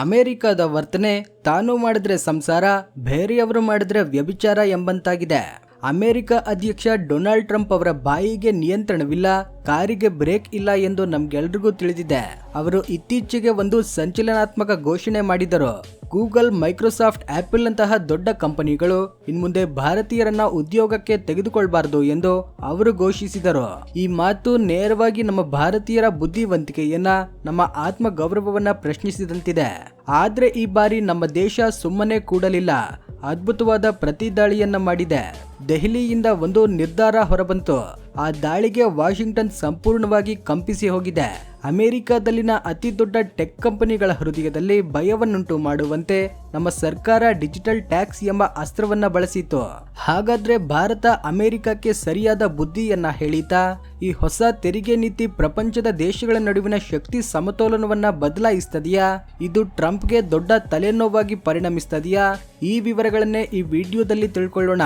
ಅಮೆರಿಕದ ವರ್ತನೆ ತಾನು ಮಾಡಿದ್ರೆ ಸಂಸಾರ ಬೇರೆಯವರು ಮಾಡಿದ್ರೆ ವ್ಯಭಿಚಾರ ಎಂಬಂತಾಗಿದೆ. ಅಮೆರಿಕ ಅಧ್ಯಕ್ಷ ಡೊನಾಲ್ಡ್ ಟ್ರಂಪ್ ಅವರ ಬಾಯಿಗೆ ನಿಯಂತ್ರಣವಿಲ್ಲ, ಕಾರಿಗೆ ಬ್ರೇಕ್ ಇಲ್ಲ ಎಂದು ನಮ್ಗೆಲ್ರಿಗೂ ತಿಳಿದಿದೆ. ಅವರು ಇತ್ತೀಚೆಗೆ ಒಂದು ಸಂಚಲನಾತ್ಮಕ ಘೋಷಣೆ ಮಾಡಿದರು. ಗೂಗಲ್, ಮೈಕ್ರೋಸಾಫ್ಟ್ ಆಪಲ್ ಅಂತಹ ದೊಡ್ಡ ಕಂಪನಿಗಳು ಇನ್ಮುಂದೆ ಭಾರತೀಯರನ್ನ ಉದ್ಯೋಗಕ್ಕೆ ತೆಗೆದುಕೊಳ್ಬಾರದು ಎಂದು ಅವರು ಘೋಷಿಸಿದರು. ಈ ಮಾತು ನೇರವಾಗಿ ನಮ್ಮ ಭಾರತೀಯರ ಬುದ್ಧಿವಂತಿಕೆಯನ್ನ, ನಮ್ಮ ಆತ್ಮ ಗೌರವವನ್ನ ಪ್ರಶ್ನಿಸಿದಂತಿದೆ. ಆದ್ರೆ ಈ ಬಾರಿ ನಮ್ಮ ದೇಶ ಸುಮ್ಮನೆ ಕೂಡಲಿಲ್ಲ. ಅದ್ಭುತವಾದ ಪ್ರತಿ ದಾಳಿಯನ್ನ ಮಾಡಿದೆ. ದೆಹಲಿಯಿಂದ ಒಂದು ನಿರ್ಧಾರ ಹೊರಬಂತು. ಆ ದಾಳಿಗೆ ವಾಷಿಂಗ್ಟನ್ ಸಂಪೂರ್ಣವಾಗಿ ಕಂಪಿಸಿ ಹೋಗಿದೆ. ಅಮೆರಿಕದಲ್ಲಿನ ಅತಿ ದೊಡ್ಡ ಟೆಕ್ ಕಂಪನಿಗಳ ಹೃದಯದಲ್ಲಿ ಭಯವನ್ನುಂಟು ಮಾಡುವಂತೆ ನಮ್ಮ ಸರ್ಕಾರ ಡಿಜಿಟಲ್ ಟ್ಯಾಕ್ಸ್ ಎಂಬ ಅಸ್ತ್ರವನ್ನ ಬಳಸಿತು ಹಾಗಾದ್ರೆ ಭಾರತ ಅಮೆರಿಕಕ್ಕೆ ಸರಿಯಾದ ಬುದ್ಧಿಯನ್ನ ಹೇಳಿತಾ, ಈ ಹೊಸ ತೆರಿಗೆ ನೀತಿ ಪ್ರಪಂಚದ ದೇಶಗಳ ನಡುವಿನ ಶಕ್ತಿ ಸಮತೋಲನವನ್ನ ಬದಲಾಯಿಸ್ತದೆಯಾ? ಇದು ಟ್ರಂಪ್ಗೆ ದೊಡ್ಡ ತಲೆನೋವಾಗಿ ಪರಿಣಮಿಸ್ತದೆಯಾ? ಈ ವಿವರಗಳನ್ನೇ ಈ ವಿಡಿಯೋದಲ್ಲಿ ತಿಳ್ಕೊಳ್ಳೋಣ.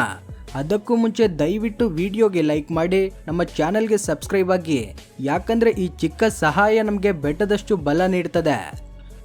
ಅದಕ್ಕೂ ಮುಂಚೆ ದಯವಿಟ್ಟು ವಿಡಿಯೋಗೆ ಲೈಕ್ ಮಾಡಿ, ನಮ್ಮ ಚಾನೆಲ್ಗೆ ಸಬ್ಸ್ಕ್ರೈಬ್ ಆಗಿ. ಯಾಕಂದ್ರೆ ಈ ಚಿಕ್ಕ ಸಹಾಯ ನಮಗೆ ಬೆಟ್ಟದಷ್ಟು ಬಲ ನೀಡ್ತದೆ.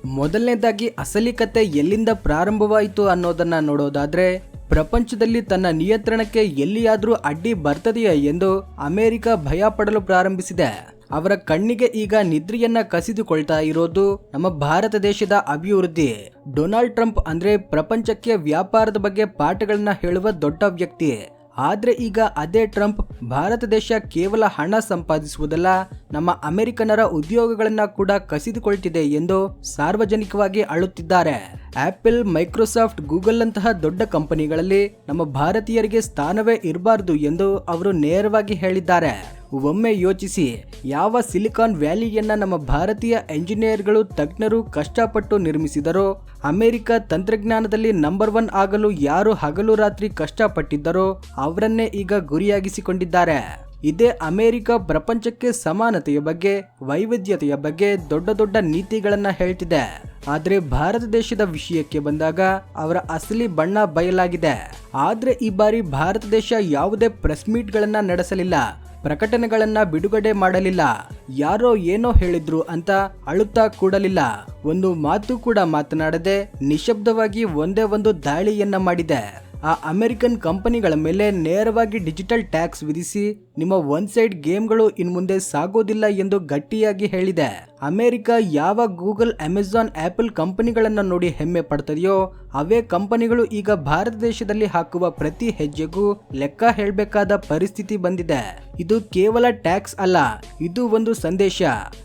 ಮೊದಲನೇದಾಗಿ ಅಸಲಿ ಕತೆ ಎಲ್ಲಿಂದ ಪ್ರಾರಂಭವಾಯಿತು ಅನ್ನೋದನ್ನ ನೋಡೋದಾದ್ರೆ, ಪ್ರಪಂಚದಲ್ಲಿ ತನ್ನ ನಿಯಂತ್ರಣಕ್ಕೆ ಎಲ್ಲಿಯಾದರೂ ಅಡ್ಡಿ ಬರ್ತದೆಯಾ ಎಂದು ಅಮೆರಿಕ ಭಯ ಪಡಲು ಪ್ರಾರಂಭಿಸಿದೆ. ಅವರ ಕಣ್ಣಿಗೆ ಈಗ ನಿದ್ರೆಯನ್ನ ಕಸಿದುಕೊಳ್ತಾ ಇರೋದು ನಮ್ಮ ಭಾರತ ದೇಶದ ಅಭಿವೃದ್ಧಿ. ಡೊನಾಲ್ಡ್ ಟ್ರಂಪ್ ಅಂದ್ರೆ ಪ್ರಪಂಚಕ್ಕೆ ವ್ಯಾಪಾರದ ಬಗ್ಗೆ ಪಾಠಗಳನ್ನ ಹೇಳುವ ದೊಡ್ಡ ವ್ಯಕ್ತಿ. ಆದ್ರೆ ಈಗ ಅದೇ ಟ್ರಂಪ್ ಭಾರತ ದೇಶ ಕೇವಲ ಹಣ ಸಂಪಾದಿಸುವುದಲ್ಲ, ನಮ್ಮ ಅಮೆರಿಕನರ ಉದ್ಯೋಗಗಳನ್ನ ಕೂಡ ಕಸಿದುಕೊಳ್ತಿದೆ ಎಂದು ಸಾರ್ವಜನಿಕವಾಗಿ ಅಳುತ್ತಿದ್ದಾರೆ. ಆಪಲ್, ಮೈಕ್ರೋಸಾಫ್ಟ್ ಗೂಗಲ್ ಅಂತಹ ದೊಡ್ಡ ಕಂಪನಿಗಳಲ್ಲಿ ನಮ್ಮ ಭಾರತೀಯರಿಗೆ ಸ್ಥಾನವೇ ಇರಬಾರದು ಎಂದು ಅವರು ನೇರವಾಗಿ ಹೇಳಿದ್ದಾರೆ. ಒಮ್ಮೆ ಯೋಚಿಸಿ, ಯಾವ ಸಿಲಿಕಾನ್ ವ್ಯಾಲಿಯನ್ನು ನಮ್ಮ ಭಾರತೀಯ ಎಂಜಿನಿಯರ್ಗಳು ತಜ್ಞರು ಕಷ್ಟಪಟ್ಟು ನಿರ್ಮಿಸಿದರೋ, ಅಮೆರಿಕ ತಂತ್ರಜ್ಞಾನದಲ್ಲಿ ನಂಬರ್ ಒನ್ ಆಗಲು ಯಾರು ಹಗಲು ರಾತ್ರಿ ಕಷ್ಟಪಟ್ಟಿದ್ದರೋ, ಅವರನ್ನೇ ಈಗ ಗುರಿಯಾಗಿಸಿಕೊಂಡಿದ್ದಾರೆ. ಇದೇ ಅಮೆರಿಕ ಪ್ರಪಂಚಕ್ಕೆ ಸಮಾನತೆಯ ಬಗ್ಗೆ, ವೈವಿಧ್ಯತೆಯ ಬಗ್ಗೆ ದೊಡ್ಡ ದೊಡ್ಡ ನೀತಿಗಳನ್ನು ಹೇಳ್ತಿದೆ. ಆದರೆ ಭಾರತ ದೇಶದ ವಿಷಯಕ್ಕೆ ಬಂದಾಗ ಅವರ ಅಸಲಿ ಬಣ್ಣ ಬಯಲಾಗಿದೆ. ಆದರೆ ಈ ಬಾರಿ ಭಾರತ ದೇಶ ಯಾವುದೇ ಪ್ರೆಸ್ ಮೀಟ್ಗಳನ್ನು ನಡೆಸಲಿಲ್ಲ. ಪ್ರಕಟಣೆಗಳನ್ನ ಬಿಡುಗಡೆ ಮಾಡಲಿಲ್ಲ. ಯಾರೋ ಏನೋ ಹೇಳಿದ್ರು ಅಂತ ಅಳುತ್ತಾ ಕೂಡಲಿಲ್ಲ. ಒಂದು ಮಾತು ಕೂಡ ಮಾತನಾಡದೆ ನಿಶಬ್ದವಾಗಿ ಒಂದೇ ಒಂದು ದಾಳಿಯನ್ನ ಮಾಡಿದೆ. ಆ ಅಮೆರಿಕನ್ ಕಂಪನಿಗಳ ಮೇಲೆ ನೇರವಾಗಿ ಡಿಜಿಟಲ್ ಟ್ಯಾಕ್ಸ್ ವಿಧಿಸಿ ನಿಮ್ಮ ಒನ್ ಸೈಡ್ ಗೇಮ್ಗಳು ಇನ್ಮುಂದೆ ಸಾಗೋದಿಲ್ಲ ಎಂದು ಗಟ್ಟಿಯಾಗಿ ಹೇಳಿದೆ. ಅಮೆರಿಕ ಯಾವ ಗೂಗಲ್, ಅಮೆಜಾನ್, ಆಪಲ್ ಕಂಪನಿಗಳನ್ನು ನೋಡಿ ಹೆಮ್ಮೆ ಪಡ್ತದೆಯೋ, ಅವೇ ಕಂಪನಿಗಳು ಈಗ ಭಾರತ ದೇಶದಲ್ಲಿ ಹಾಕುವ ಪ್ರತಿ ಹೆಜ್ಜೆಗೂ ಲೆಕ್ಕ ಹೇಳಬೇಕಾದ ಪರಿಸ್ಥಿತಿ ಬಂದಿದೆ. ಇದು ಕೇವಲ ಟ್ಯಾಕ್ಸ್ ಅಲ್ಲ, ಇದು ಒಂದು ಸಂದೇಶ.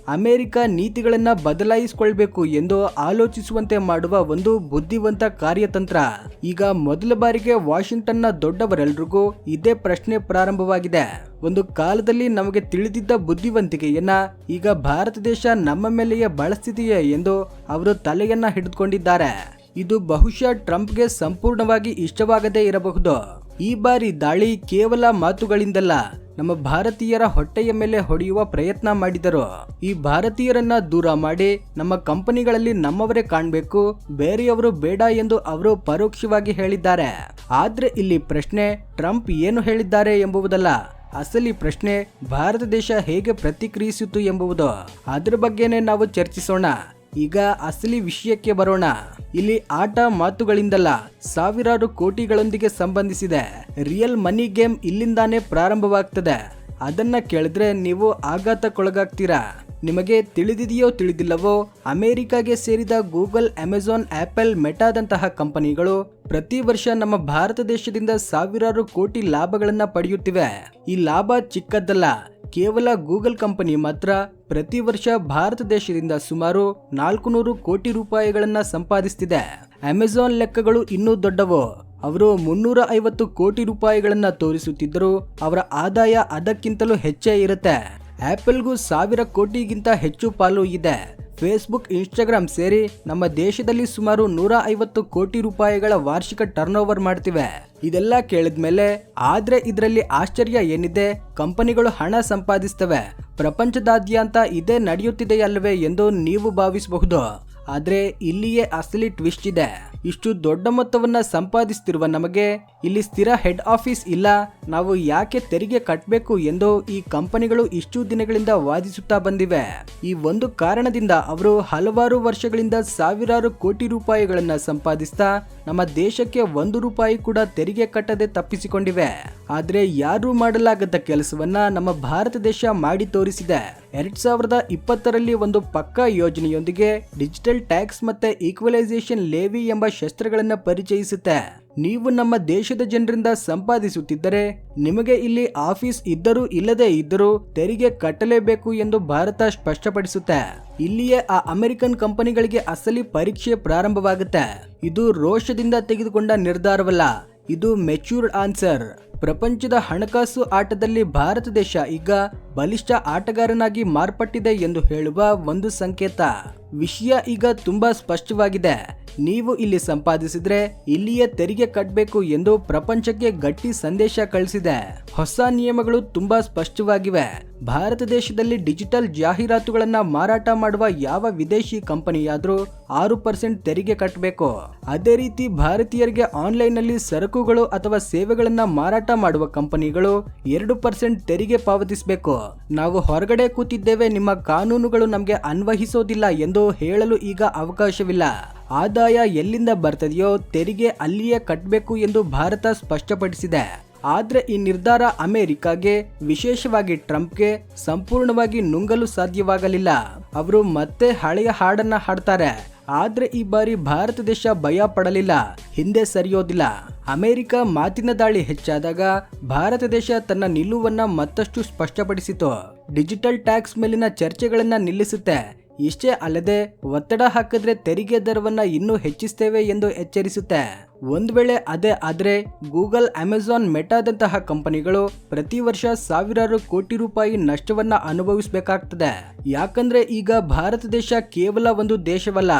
ಅಮೆರಿಕ ನೀತಿಗಳನ್ನ ಬದಲಾಯಿಸಿಕೊಳ್ಬೇಕು ಎಂದು ಆಲೋಚಿಸುವಂತೆ ಮಾಡುವ ಒಂದು ಬುದ್ಧಿವಂತ ಕಾರ್ಯತಂತ್ರ. ಈಗ ಮೊದಲ ಬಾರಿಗೆ ವಾಷಿಂಗ್ಟನ್ನ ದೊಡ್ಡವರೆಲ್ರಿಗೂ ಇದೇ ಪ್ರಶ್ನೆ ಪ್ರಾರಂಭವಾಗಿದೆ. ಒಂದು ಕಾಲದಲ್ಲಿ ನಮಗೆ ತಿಳಿದಿದ್ದ ಬುದ್ಧಿವಂತಿಕೆಯನ್ನ ಈಗ ಭಾರತ ದೇಶ ನಮ್ಮ ಮೇಲೆಯೇ ಬಳಸ್ತಿದೆಯೇ ಎಂದು ಅವರು ತಲೆಯನ್ನ ಹಿಡಿದುಕೊಂಡಿದ್ದಾರೆ. ಇದು ಬಹುಶಃ ಟ್ರಂಪ್ಗೆ ಸಂಪೂರ್ಣವಾಗಿ ಇಷ್ಟವಾಗದೇ ಇರಬಹುದು. ಈ ಬಾರಿ ದಾಳಿ ಕೇವಲ ಮಾತುಗಳಿಂದಲ್ಲ, ನಮ್ಮ ಭಾರತೀಯರ ಹೊಟ್ಟೆಯ ಮೇಲೆ ಹೊಡೆಯುವ ಪ್ರಯತ್ನ ಮಾಡಿದರು. ಈ ಭಾರತೀಯರನ್ನ ದೂರ ಮಾಡಿ ನಮ್ಮ ಕಂಪನಿಗಳಲ್ಲಿ ನಮ್ಮವರೇ ಕಾಣಬೇಕು, ಬೇರೆಯವರು ಬೇಡ ಎಂದು ಅವರು ಪರೋಕ್ಷವಾಗಿ ಹೇಳಿದ್ದಾರೆ. ಆದ್ರೆ ಇಲ್ಲಿ ಪ್ರಶ್ನೆ, ಟ್ರಂಪ್ ಏನು ಹೇಳಿದ್ದಾರೆ ಎಂಬುದಲ್ಲ ಅಸಲಿ ಪ್ರಶ್ನೆ, ಭಾರತ ದೇಶ ಹೇಗೆ ಪ್ರತಿಕ್ರಿಯಿಸಿತು ಎಂಬುದು ಅದರ ಬಗ್ಗೆನೇ ನಾವು ಚರ್ಚಿಸೋಣ. ಈಗ ಅಸಲಿ ವಿಷಯಕ್ಕೆ ಬರೋಣ. ಇಲ್ಲಿ ಆಟ ಮಾತುಗಳಿಂದಲ್ಲ, ಸಾವಿರಾರು ಕೋಟಿಗಳೊಂದಿಗೆ ಸಂಬಂಧಿಸಿದೆ. ರಿಯಲ್ ಮನಿ ಗೇಮ್ ಇಲ್ಲಿಂದಾನೇ ಪ್ರಾರಂಭವಾಗ್ತದೆ. ಅದನ್ನ ಕೇಳಿದ್ರೆ ನೀವು ಆಘಾತಕ್ಕೊಳಗಾಗ್ತೀರಾ? ನಿಮಗೆ ತಿಳಿದಿದೆಯೋ ತಿಳಿದಿಲ್ಲವೋ ಅಮೆರಿಕಾಗೆ ಸೇರಿದ ಗೂಗಲ್, ಅಮೆಜಾನ್, ಆಪಲ್, ಮೆಟಾದಂತಹ ಕಂಪನಿಗಳು ಪ್ರತಿ ವರ್ಷ ನಮ್ಮ ಭಾರತ ದೇಶದಿಂದ ಸಾವಿರಾರು ಕೋಟಿ ಲಾಭಗಳನ್ನು ಪಡೆಯುತ್ತಿವೆ. ಈ ಲಾಭ ಚಿಕ್ಕದ್ದಲ್ಲ. ಕೇವಲ ಗೂಗಲ್ ಕಂಪನಿ ಮಾತ್ರ ಪ್ರತಿ ವರ್ಷ ಭಾರತ ದೇಶದಿಂದ ಸುಮಾರು ನಾಲ್ಕು ನೂರು ಕೋಟಿ ರೂಪಾಯಿಗಳನ್ನು ಸಂಪಾದಿಸ್ತಿದೆ. ಅಮೆಜಾನ್ ಲೆಕ್ಕಗಳು ಇನ್ನೂ ದೊಡ್ಡವು. ಅವರು ಮುನ್ನೂರ ಐವತ್ತು ಕೋಟಿ ರೂಪಾಯಿಗಳನ್ನು ತೋರಿಸುತ್ತಿದ್ದರೂ ಅವರ ಆದಾಯ ಅದಕ್ಕಿಂತಲೂ ಹೆಚ್ಚೇ ಇರುತ್ತೆ. ಆಪಲ್ಗೂ ಸಾವಿರ ಕೋಟಿಗಿಂತ ಹೆಚ್ಚು ಪಾಲು ಇದೆ. ಫೇಸ್ಬುಕ್, ಇನ್ಸ್ಟಾಗ್ರಾಮ್ ಸೇರಿ ನಮ್ಮ ದೇಶದಲ್ಲಿ ಸುಮಾರು ನೂರ ಐವತ್ತು ಕೋಟಿ ರೂಪಾಯಿಗಳ ವಾರ್ಷಿಕ ಟರ್ನ್ ಓವರ್ ಮಾಡ್ತಿವೆ. ಇದೆಲ್ಲ ಕೇಳಿದ್ಮೇಲೆ, ಆದ್ರೆ ಇದರಲ್ಲಿ ಆಶ್ಚರ್ಯ ಏನಿದೆ? ಕಂಪನಿಗಳು ಹಣ ಸಂಪಾದಿಸ್ತವೆ. ಪ್ರಪಂಚದಾದ್ಯಂತ ಇದೇ ನಡೆಯುತ್ತಿದೆಯಲ್ವೇ ಎಂದು ನೀವು ಭಾವಿಸಬಹುದು. ಆದರೆ ಇಲ್ಲಿಯೇ ಅಸಲಿ ಟ್ವಿಸ್ಟ್ ಇದೆ. ಇಷ್ಟು ದೊಡ್ಡ ಮೊತ್ತವನ್ನ ಸಂಪಾದಿಸುತ್ತಿರುವ ನಮಗೆ ಇಲ್ಲಿ ಸ್ಥಿರ ಹೆಡ್ ಆಫೀಸ್ ಇಲ್ಲ. ನಾವು ಯಾಕೆ ತೆರಿಗೆ ಕಟ್ಟಬೇಕು ಎಂದು ಈ ಕಂಪನಿಗಳು ಇಷ್ಟು ದಿನಗಳಿಂದ ವಾದಿಸುತ್ತಾ ಬಂದಿವೆ. ಈ ಒಂದು ಕಾರಣದಿಂದ ಅವರು ಹಲವಾರು ವರ್ಷಗಳಿಂದ ಸಾವಿರಾರು ಕೋಟಿ ರೂಪಾಯಿಗಳನ್ನು ಸಂಪಾದಿಸ್ತಾ ನಮ್ಮ ದೇಶಕ್ಕೆ ಒಂದು ರೂಪಾಯಿ ಕೂಡ ತೆರಿಗೆ ಕಟ್ಟದೆ ತಪ್ಪಿಸಿಕೊಂಡಿವೆ. ಆದರೆ ಯಾರು ಮಾಡಲಾಗದ ಕೆಲಸವನ್ನ ನಮ್ಮ ಭಾರತ ದೇಶ ಮಾಡಿ ತೋರಿಸಿದೆ. ಎರಡ್ ಸಾವಿರದ ಇಪ್ಪತ್ತರಲ್ಲಿ ಒಂದು ಪಕ್ಕಾ ಯೋಜನೆಯೊಂದಿಗೆ ಡಿಜಿಟಲ್ ಟ್ಯಾಕ್ಸ್ ಮತ್ತೆ ಈಕ್ವಲೈಸೇಷನ್ ಲೇವಿ ಎಂಬ ಶಸ್ತ್ರಗಳನ್ನು ಪರಿಚಯಿಸುತ್ತೆ. ನೀವು ನಮ್ಮ ದೇಶದ ಜನರಿಂದ ಸಂಪಾದಿಸುತ್ತಿದ್ದರೆ ನಿಮಗೆ ಇಲ್ಲಿ ಆಫೀಸ್ ಇದ್ದರೂ ಇಲ್ಲದೇ ಇದ್ದರೂ ತೆರಿಗೆ ಕಟ್ಟಲೇಬೇಕು ಎಂದು ಭಾರತ ಸ್ಪಷ್ಟಪಡಿಸುತ್ತೆ. ಇಲ್ಲಿಯೇ ಆ ಅಮೆರಿಕನ್ ಕಂಪನಿಗಳಿಗೆ ಅಸಲಿ ಪರೀಕ್ಷೆ ಪ್ರಾರಂಭವಾಗುತ್ತೆ. ಇದು ರೋಷದಿಂದ ತೆಗೆದುಕೊಂಡ ನಿರ್ಧಾರವಲ್ಲ, ಇದು ಮೆಚ್ಯೂರ್ಡ್ ಆನ್ಸರ್. ಪ್ರಪಂಚದ ಹಣಕಾಸು ಆಟದಲ್ಲಿ ಭಾರತ ದೇಶ ಈಗ ಬಲಿಷ್ಠ ಆಟಗಾರನಾಗಿ ಮಾರ್ಪಟ್ಟಿದೆ ಎಂದು ಹೇಳುವ ಒಂದು ಸಂಕೇತ. ವಿಷಯ ಈಗ ತುಂಬಾ ಸ್ಪಷ್ಟವಾಗಿದೆ. ನೀವು ಇಲ್ಲಿ ಸಂಪಾದಿಸಿದ್ರೆ ಇಲ್ಲಿಯೇ ತೆರಿಗೆ ಕಟ್ಟಬೇಕು ಎಂದು ಪ್ರಪಂಚಕ್ಕೆ ಗಟ್ಟಿ ಸಂದೇಶ ಕಳಿಸಿದೆ. ಹೊಸ ನಿಯಮಗಳು ತುಂಬಾ ಸ್ಪಷ್ಟವಾಗಿವೆ. ಭಾರತ ದೇಶದಲ್ಲಿ ಡಿಜಿಟಲ್ ಜಾಹೀರಾತುಗಳನ್ನ ಮಾರಾಟ ಮಾಡುವ ಯಾವ ವಿದೇಶಿ ಕಂಪನಿಯಾದ್ರೂ ಆರು ಪರ್ಸೆಂಟ್ ತೆರಿಗೆ ಕಟ್ಟಬೇಕು ಅದೇ ರೀತಿ ಭಾರತೀಯರಿಗೆ ಆನ್ಲೈನ್ನಲ್ಲಿ ಸರಕುಗಳು ಅಥವಾ ಸೇವೆಗಳನ್ನ ಮಾರಾಟ ಮಾಡುವ ಕಂಪನಿಗಳು ಎರಡು ಪರ್ಸೆಂಟ್ ತೆರಿಗೆ ಪಾವತಿಸಬೇಕು. ನಾವು ಹೊರಗಡೆ ಕೂತಿದ್ದೇವೆ, ನಿಮ್ಮ ಕಾನೂನುಗಳು ನಮಗೆ ಅನ್ವಹಿಸೋದಿಲ್ಲ ಎಂದು ಹೇಳಲು ಈಗ ಅವಕಾಶವಿಲ್ಲ. ಆದಾಯ ಎಲ್ಲಿಂದ ಬರ್ತದೆಯೋ ತೆರಿಗೆ ಅಲ್ಲಿಯೇ ಕಟ್ಟಬೇಕು ಎಂದು ಭಾರತ ಸ್ಪಷ್ಟಪಡಿಸಿದೆ. ಆದರೆ ಈ ನಿರ್ಧಾರ ಅಮೆರಿಕಾಗೆ, ವಿಶೇಷವಾಗಿ ಟ್ರಂಪ್ಗೆ ಸಂಪೂರ್ಣವಾಗಿ ನುಂಗಲು ಸಾಧ್ಯವಾಗಲಿಲ್ಲ. ಅವರು ಮತ್ತೆ ಹಳೆಯ ಹಾಡನ್ನ ಹಾಡ್ತಾರೆ. ಆದ್ರೆ ಈ ಬಾರಿ ಭಾರತ ದೇಶ ಭಯ ಪಡಲಿಲ್ಲ, ಹಿಂದೆ ಸರಿಯೋದಿಲ್ಲ. ಅಮೆರಿಕ ಮಾತಿನ ದಾಳಿ ಹೆಚ್ಚಾದಾಗ ಭಾರತ ದೇಶ ತನ್ನ ನಿಲುವನ್ನ ಮತ್ತಷ್ಟು ಸ್ಪಷ್ಟಪಡಿಸಿತು. ಡಿಜಿಟಲ್ ಟ್ಯಾಕ್ಸ್ ಮೇಲಿನ ಚರ್ಚೆಗಳನ್ನ ನಿಲ್ಲಿಸುತ್ತೆ. ಇಷ್ಟೇ ಅಲ್ಲದೆ ಒತ್ತಡ ಹಾಕಿದ್ರೆ ತೆರಿಗೆ ದರವನ್ನ ಇನ್ನೂ ಹೆಚ್ಚಿಸ್ತೇವೆ ಎಂದು ಎಚ್ಚರಿಸುತ್ತೆ. ಒಂದು ವೇಳೆ ಅದೇ ಆದ್ರೆ ಗೂಗಲ್, ಅಮೆಜಾನ್, ಮೆಟಾದಂತಹ ಕಂಪನಿಗಳು ಪ್ರತಿ ವರ್ಷ ಸಾವಿರಾರು ಕೋಟಿ ರೂಪಾಯಿ ನಷ್ಟವನ್ನ ಅನುಭವಿಸಬೇಕಾಗ್ತದೆ. ಯಾಕಂದ್ರೆ ಈಗ ಭಾರತ ದೇಶ ಕೇವಲ ಒಂದು ದೇಶವಲ್ಲ,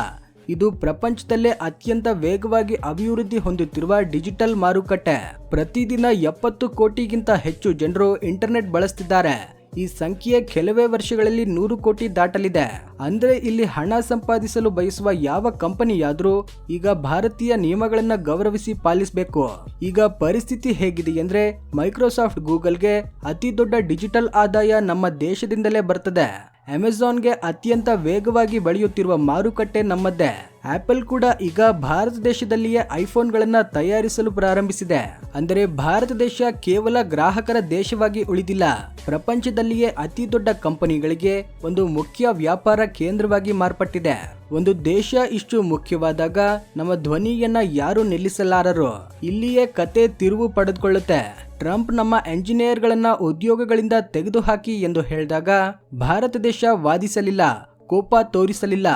ಇದು ಪ್ರಪಂಚದಲ್ಲೇ ಅತ್ಯಂತ ವೇಗವಾಗಿ ಅಭಿವೃದ್ಧಿ ಹೊಂದುತ್ತಿರುವ ಡಿಜಿಟಲ್ ಮಾರುಕಟ್ಟೆ. ಪ್ರತಿದಿನ ಎಪ್ಪತ್ತು ಕೋಟಿಗಿಂತ ಹೆಚ್ಚು ಜನರು ಇಂಟರ್ನೆಟ್ ಬಳಸ್ತಿದ್ದಾರೆ. ಈ ಸಂಖ್ಯೆ ಕೆಲವೇ ವರ್ಷಗಳಲ್ಲಿ ನೂರು ಕೋಟಿ ದಾಟಲಿದೆ. ಅಂದ್ರೆ ಇಲ್ಲಿ ಹಣ ಸಂಪಾದಿಸಲು ಬಯಸುವ ಯಾವ ಕಂಪನಿಯಾದರೂ ಈಗ ಭಾರತೀಯ ನಿಯಮಗಳನ್ನು ಗೌರವಿಸಿ ಪಾಲಿಸಬೇಕು. ಈಗ ಪರಿಸ್ಥಿತಿ ಹೇಗಿದೆ ಅಂದ್ರೆ ಮೈಕ್ರೋಸಾಫ್ಟ್ ಗೂಗಲ್ಗೆ ಅತಿ ದೊಡ್ಡ ಡಿಜಿಟಲ್ ಆದಾಯ ನಮ್ಮ ದೇಶದಿಂದಲೇ ಬರ್ತದೆ. ಅಮೆಜಾನ್ಗೆ ಅತ್ಯಂತ ವೇಗವಾಗಿ ಬೆಳೆಯುತ್ತಿರುವ ಮಾರುಕಟ್ಟೆ ನಮ್ಮದ್ದೇ. ಆಪಲ್ ಕೂಡ ಈಗ ಭಾರತ ದೇಶದಲ್ಲಿಯೇ ಐಫೋನ್ಗಳನ್ನು ತಯಾರಿಸಲು ಪ್ರಾರಂಭಿಸಿದೆ. ಅಂದರೆ ಭಾರತ ದೇಶ ಕೇವಲ ಗ್ರಾಹಕರ ದೇಶವಾಗಿ ಉಳಿದಿಲ್ಲ. ಪ್ರಪಂಚದಲ್ಲಿಯೇ ಅತಿ ದೊಡ್ಡ ಕಂಪನಿಗಳಿಗೆ ಒಂದು ಮುಖ್ಯ ವ್ಯಾಪಾರ ಕೇಂದ್ರವಾಗಿ ಮಾರ್ಪಟ್ಟಿದೆ. ಒಂದು ದೇಶ ಇಷ್ಟು ಮುಖ್ಯವಾದಾಗ ನಮ್ಮ ಧ್ವನಿಯನ್ನ ಯಾರು ನಿಲ್ಲಿಸಲಾರರು. ಇಲ್ಲಿಯೇ ಕತೆ ತಿರುವು ಪಡೆದುಕೊಳ್ಳುತ್ತೆ. ಟ್ರಂಪ್ ನಮ್ಮ ಎಂಜಿನಿಯರ್ಗಳನ್ನ ಉದ್ಯೋಗಗಳಿಂದ ತೆಗೆದುಹಾಕಿ ಎಂದು ಹೇಳಿದಾಗ ಭಾರತ ದೇಶ ವಾದಿಸಲಿಲ್ಲ, ಕೋಪ ತೋರಿಸಲಿಲ್ಲ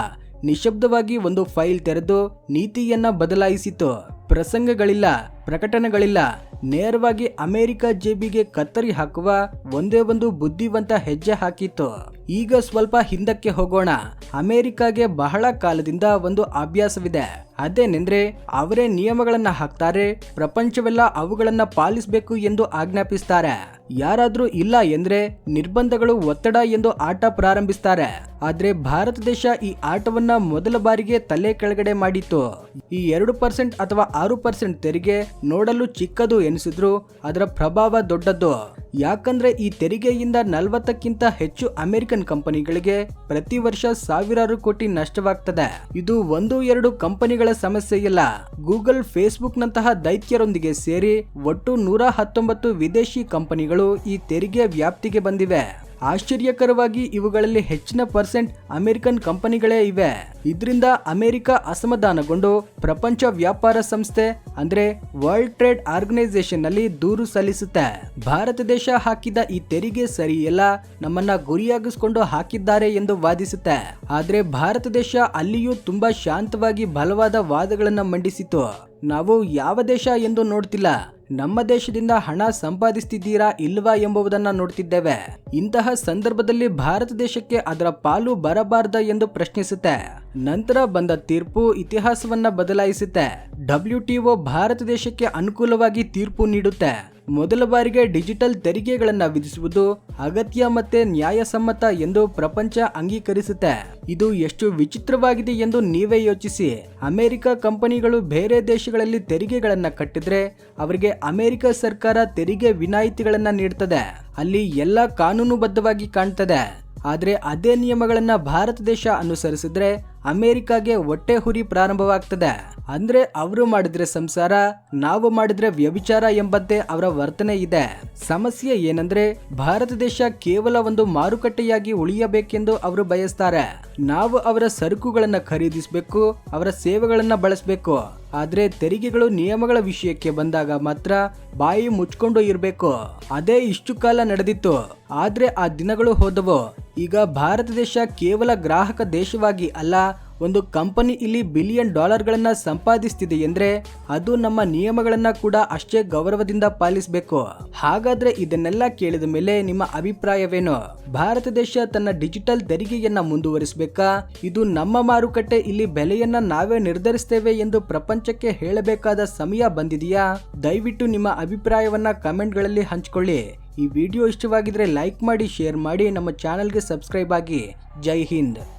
ನಿಶಬ್ದವಾಗಿ ಒಂದು ಫೈಲ್ ತೆರೆದು ನೀತಿಯನ್ನ ಬದಲಾಯಿಸಿತು. ಪ್ರಸಂಗಗಳಿಲ್ಲ, ಪ್ರಕಟಣೆಗಳಿಲ್ಲ. ನೇರವಾಗಿ ಅಮೆರಿಕ ಜೇಬಿಗೆ ಕತ್ತರಿ ಹಾಕುವ ಒಂದೇ ಒಂದು ಬುದ್ಧಿವಂತ ಹೆಜ್ಜೆ ಹಾಕಿತ್ತು. ಈಗ ಸ್ವಲ್ಪ ಹಿಂದಕ್ಕೆ ಹೋಗೋಣ. ಅಮೆರಿಕಾಗೆ ಬಹಳ ಕಾಲದಿಂದ ಒಂದು ಅಭ್ಯಾಸವಿದೆ. ಅದೇನೆಂದ್ರೆ, ಅವರೇ ನಿಯಮಗಳನ್ನ ಹಾಕ್ತಾರೆ, ಪ್ರಪಂಚವೆಲ್ಲ ಅವುಗಳನ್ನ ಪಾಲಿಸಬೇಕು ಎಂದು ಆಜ್ಞಾಪಿಸ್ತಾರೆ. ಯಾರಾದ್ರೂ ಇಲ್ಲ ಎಂದ್ರೆ ನಿರ್ಬಂಧಗಳು ಒತ್ತಡ ಎಂದು ಆಟ ಪ್ರಾರಂಭಿಸ್ತಾರೆ. ಆದ್ರೆ ಭಾರತ ದೇಶ ಈ ಆಟವನ್ನ ಮೊದಲ ಬಾರಿಗೆ ತಲೆ ಕೆಳಗಡೆ ಮಾಡಿತ್ತು. ಈ ಎರಡು ಪರ್ಸೆಂಟ್ ಅಥವಾ ಆರು ಪರ್ಸೆಂಟ್ ತೆರಿಗೆ ನೋಡಲು ಚಿಕ್ಕದು ಎನಿಸಿದ್ರು, ಅದರ ಪ್ರಭಾವ ದೊಡ್ಡದ್ದು. ಯಾಕಂದ್ರೆ ಈ ತೆರಿಗೆಯಿಂದ ನಲವತ್ತಕ್ಕಿಂತ ಹೆಚ್ಚು ಅಮೆರಿಕನ್ ಕಂಪನಿಗಳಿಗೆ ಪ್ರತಿ ವರ್ಷ ಸಾವಿರಾರು ಕೋಟಿ ನಷ್ಟವಾಗ್ತದೆ. ಇದು ಒಂದು ಎರಡು ಕಂಪನಿಗಳ ಸಮಸ್ಯೆ ಇಲ್ಲ ಗೂಗಲ್ ಫೇಸ್ಬುಕ್ ನಂತಹ ದೈತ್ಯರೊಂದಿಗೆ ಸೇರಿ ಒಟ್ಟು ನೂರ ಹತ್ತೊಂಬತ್ತು ವಿದೇಶಿ ಕಂಪನಿಗಳು ಈ ತೆರಿಗೆ ವ್ಯಾಪ್ತಿಗೆ ಬಂದಿವೆ. ಆಶ್ಚರ್ಯಕರವಾಗಿ ಇವುಗಳಲ್ಲಿ ಹೆಚ್ಚಿನ ಪರ್ಸೆಂಟ್ ಅಮೆರಿಕನ್ ಕಂಪನಿಗಳೇ ಇವೆ. ಇದರಿಂದ ಅಮೆರಿಕ ಅಸಮಾಧಾನಗೊಂಡು ಪ್ರಪಂಚ ವ್ಯಾಪಾರ ಸಂಸ್ಥೆ, ಅಂದ್ರೆ ವರ್ಲ್ಡ್ ಟ್ರೇಡ್ ಆರ್ಗನೈಸೇಷನ್ನಲ್ಲಿ ದೂರು ಸಲ್ಲಿಸುತ್ತೆ. ಭಾರತ ದೇಶ ಹಾಕಿದ ಈ ತೆರಿಗೆ ಸರಿಯಲ್ಲ, ನಮ್ಮನ್ನ ಗುರಿಯಾಗಿಸಿಕೊಂಡು ಹಾಕಿದ್ದಾರೆ ಎಂದು ವಾದಿಸುತ್ತೆ. ಆದ್ರೆ ಭಾರತ ದೇಶ ಅಲ್ಲಿಯೂ ತುಂಬಾ ಶಾಂತವಾಗಿ ಬಲವಾದ ವಾದಗಳನ್ನು ಮಂಡಿಸಿತು ನಾವು ಯಾವ ದೇಶ ಎಂದು ನೋಡ್ತಿಲ್ಲ. ನಮ್ಮ ದೇಶದಿಂದ ಹಣ ಸಂಪಾದಿಸ್ತಿದ್ದೀರಾ ಇಲ್ವಾ ಎಂಬುದನ್ನ ನೋಡ್ತಿದ್ದೇವೆ. ಇಂತಹ ಸಂದರ್ಭದಲ್ಲಿ ಭಾರತ ದೇಶಕ್ಕೆ ಅದರ ಪಾಲು ಬರಬಾರ್ದ ಎಂದು ಪ್ರಶ್ನಿಸುತ್ತೆ. ನಂತರ ಬಂದ ತೀರ್ಪು ಇತಿಹಾಸವನ್ನ ಬದಲಾಯಿಸುತ್ತೆ. ಡಬ್ಲ್ಯೂ ಭಾರತ ದೇಶಕ್ಕೆ ಅನುಕೂಲವಾಗಿ ತೀರ್ಪು ನೀಡುತ್ತೆ. ಮೊದಲ ಬಾರಿಗೆ ಡಿಜಿಟಲ್ ತೆರಿಗೆಗಳನ್ನು ವಿಧಿಸುವುದು ಅಗತ್ಯ ಮತ್ತೆ ನ್ಯಾಯಸಮ್ಮತ ಎಂದು ಪ್ರಪಂಚ ಅಂಗೀಕರಿಸುತ್ತೆ. ಇದು ಎಷ್ಟು ವಿಚಿತ್ರವಾಗಿದೆ ಎಂದು ನೀವೇ ಯೋಚಿಸಿ. ಅಮೆರಿಕ ಕಂಪನಿಗಳು ಬೇರೆ ದೇಶಗಳಲ್ಲಿ ತೆರಿಗೆಗಳನ್ನು ಕಟ್ಟಿದ್ರೆ ಅವರಿಗೆ ಅಮೆರಿಕ ಸರ್ಕಾರ ತೆರಿಗೆ ವಿನಾಯಿತಿಗಳನ್ನು ನೀಡ್ತದೆ. ಅಲ್ಲಿ ಎಲ್ಲ ಕಾನೂನುಬದ್ಧವಾಗಿ ಕಾಣ್ತದೆ. ಆದರೆ ಅದೇ ನಿಯಮಗಳನ್ನು ಭಾರತ ದೇಶ ಅನುಸರಿಸಿದ್ರೆ ಅಮೆರಿಕಾಗೆ ಹೊಟ್ಟೆ ಹುರಿ ಪ್ರಾರಂಭವಾಗ್ತದೆ. ಅಂದ್ರೆ ಅವರು ಮಾಡಿದ್ರೆ ಸಂಸಾರ, ನಾವು ಮಾಡಿದ್ರೆ ವ್ಯಭಿಚಾರ ಎಂಬಂತೆ ಅವರ ವರ್ತನೆ ಇದೆ. ಸಮಸ್ಯೆ ಏನಂದ್ರೆ, ಭಾರತ ದೇಶ ಕೇವಲ ಒಂದು ಮಾರುಕಟ್ಟೆಯಾಗಿ ಉಳಿಯಬೇಕೆಂದು ಅವರು ಬಯಸ್ತಾರೆ. ನಾವು ಅವರ ಸರಕುಗಳನ್ನ ಖರೀದಿಸಬೇಕು, ಅವರ ಸೇವೆಗಳನ್ನ ಬಳಸಬೇಕು. ಆದ್ರೆ ತೆರಿಗೆಗಳು ನಿಯಮಗಳ ವಿಷಯಕ್ಕೆ ಬಂದಾಗ ಮಾತ್ರ ಬಾಯಿ ಮುಚ್ಕೊಂಡು ಇರಬೇಕು. ಅದೇ ಇಷ್ಟು ಕಾಲ ನಡೆದಿತ್ತು. ಆದ್ರೆ ಆ ದಿನಗಳು ಹೋದವು. ಈಗ ಭಾರತ ದೇಶ ಕೇವಲ ಗ್ರಾಹಕ ದೇಶವಾಗಿ ಅಲ್ಲ ಒಂದು ಕಂಪನಿ ಇಲ್ಲಿ ಬಿಲಿಯನ್ ಡಾಲರ್ಗಳನ್ನು ಸಂಪಾದಿಸ್ತಿದೆ ಎಂದ್ರೆ ಅದು ನಮ್ಮ ನಿಯಮಗಳನ್ನು ಕೂಡ ಅಷ್ಟೇ ಗೌರವದಿಂದ ಪಾಲಿಸಬೇಕು. ಹಾಗಾದ್ರೆ ಇದನ್ನೆಲ್ಲ ಕೇಳಿದ ಮೇಲೆ ನಿಮ್ಮ ಅಭಿಪ್ರಾಯವೇನು? ಭಾರತ ದೇಶ ತನ್ನ ಡಿಜಿಟಲ್ ತೆರಿಗೆಯನ್ನ ಮುಂದುವರಿಸಬೇಕಾ? ಇದು ನಮ್ಮ ಮಾರುಕಟ್ಟೆ ಇಲ್ಲಿ ಬೆಲೆಯನ್ನ ನಾವೇ ನಿರ್ಧರಿಸ್ತೇವೆ ಎಂದು ಪ್ರಪಂಚಕ್ಕೆ ಹೇಳಬೇಕಾದ ಸಮಯ ಬಂದಿದೆಯಾ? ದಯವಿಟ್ಟು ನಿಮ್ಮ ಅಭಿಪ್ರಾಯವನ್ನ ಕಮೆಂಟ್ಗಳಲ್ಲಿ ಹಂಚಿಕೊಳ್ಳಿ. ಈ ವಿಡಿಯೋ ಇಷ್ಟವಾಗಿದ್ರೆ ಲೈಕ್ ಮಾಡಿ, ಶೇರ್ ಮಾಡಿ, ನಮ್ಮ ಚಾನಲ್ಗೆ ಸಬ್ಸ್ಕ್ರೈಬ್ ಆಗಿ. ಜೈ ಹಿಂದ್.